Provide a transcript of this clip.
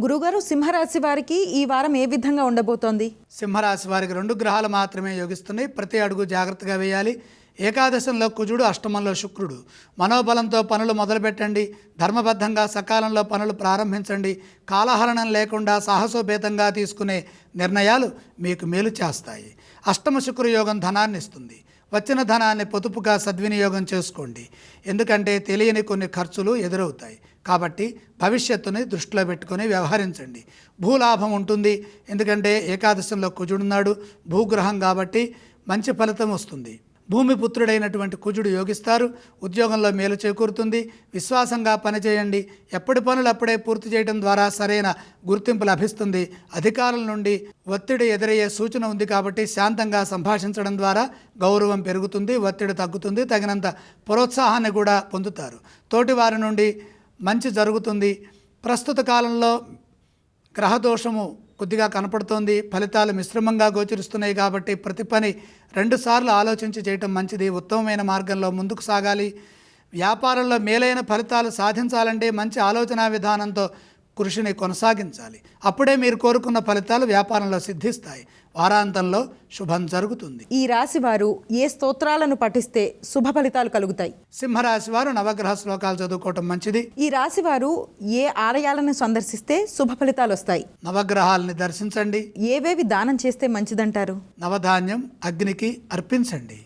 గురుగారు సింహరాశి వారికి ఈ వారం ఏ విధంగా ఉండబోతోంది? సింహరాశి వారికి రెండు గ్రహాలు మాత్రమే యోగిస్తున్నాయి. ప్రతి అడుగు జాగ్రత్తగా వేయాలి. ఏకాదశంలో కుజుడు అష్టమంలో శుక్రుడు. మనోబలంతో పనులు మొదలుపెట్టండి. ధర్మబద్ధంగా సకాలంలో పనులు ప్రారంభించండి. కాలహరణం లేకుండా సాహసోపేతంగా తీసుకునే నిర్ణయాలు మీకు మేలు చేస్తాయి. అష్టమ శుక్ర యోగం ధనాన్ని ఇస్తుంది. వచ్చిన ధనాన్ని పొదుపుగా సద్వినియోగం చేసుకోండి. ఎందుకంటే తెలియని కొన్ని ఖర్చులు ఎదురవుతాయి. కాబట్టి భవిష్యత్తుని దృష్టిలో పెట్టుకొని వ్యవహరించండి. భూలాభం ఉంటుంది. ఎందుకంటే ఏకాదశంలో కుజుడున్నాడు భూగ్రహం కాబట్టి మంచి ఫలితం వస్తుంది. భూమి పుత్రుడైనటువంటి కుజుడు యోగిస్తారు. ఉద్యోగంలో మేలు చేకూరుతుంది. విశ్వాసంగా పనిచేయండి ఎప్పటి పనులు అప్పుడే పూర్తి చేయడం ద్వారా సరైన గుర్తింపు లభిస్తుంది. అధికారుల నుండి ఒత్తిడి ఎదురయ్యే సూచన ఉంది కాబట్టి శాంతంగా సంభాషించడం ద్వారా గౌరవం పెరుగుతుంది ఒత్తిడి తగ్గుతుంది. తగినంత ప్రోత్సాహాన్ని కూడా పొందుతారు. తోటివారి నుండి మంచి జరుగుతుంది. ప్రస్తుత కాలంలో గ్రహదోషము కొద్దిగా కనపడుతోంది. ఫలితాలు మిశ్రమంగా గోచరిస్తున్నాయి కాబట్టి ప్రతి పని రెండుసార్లు ఆలోచించి చేయటం మంచిది. ఉత్తమమైన మార్గంలో ముందుకు సాగాలి. వ్యాపారంలో మేలైన ఫలితాలు సాధించాలంటే మంచి ఆలోచన విధానంతో కృషిని కొనసాగించాలి. అప్పుడే మీరు కోరుకున్న ఫలితాలు వ్యాపారంలో సిద్ధిస్తాయి. వారాంతంలో శుభం జరుగుతుంది. ఈ రాశి వారు ఏ స్తోత్రాలను పఠిస్తే శుభ ఫలితాలు కలుగుతాయి? సింహరాశి వారు నవగ్రహ శ్లోకాలు చదువుకోవటం మంచిది. ఈ రాశి వారు ఏ ఆలయాలను సందర్శిస్తే శుభ ఫలితాలు వస్తాయి? నవగ్రహాలని దర్శించండి. ఏవేవి దానం చేస్తే మంచిదంటారు? నవధాన్యం అగ్నికి అర్పించండి.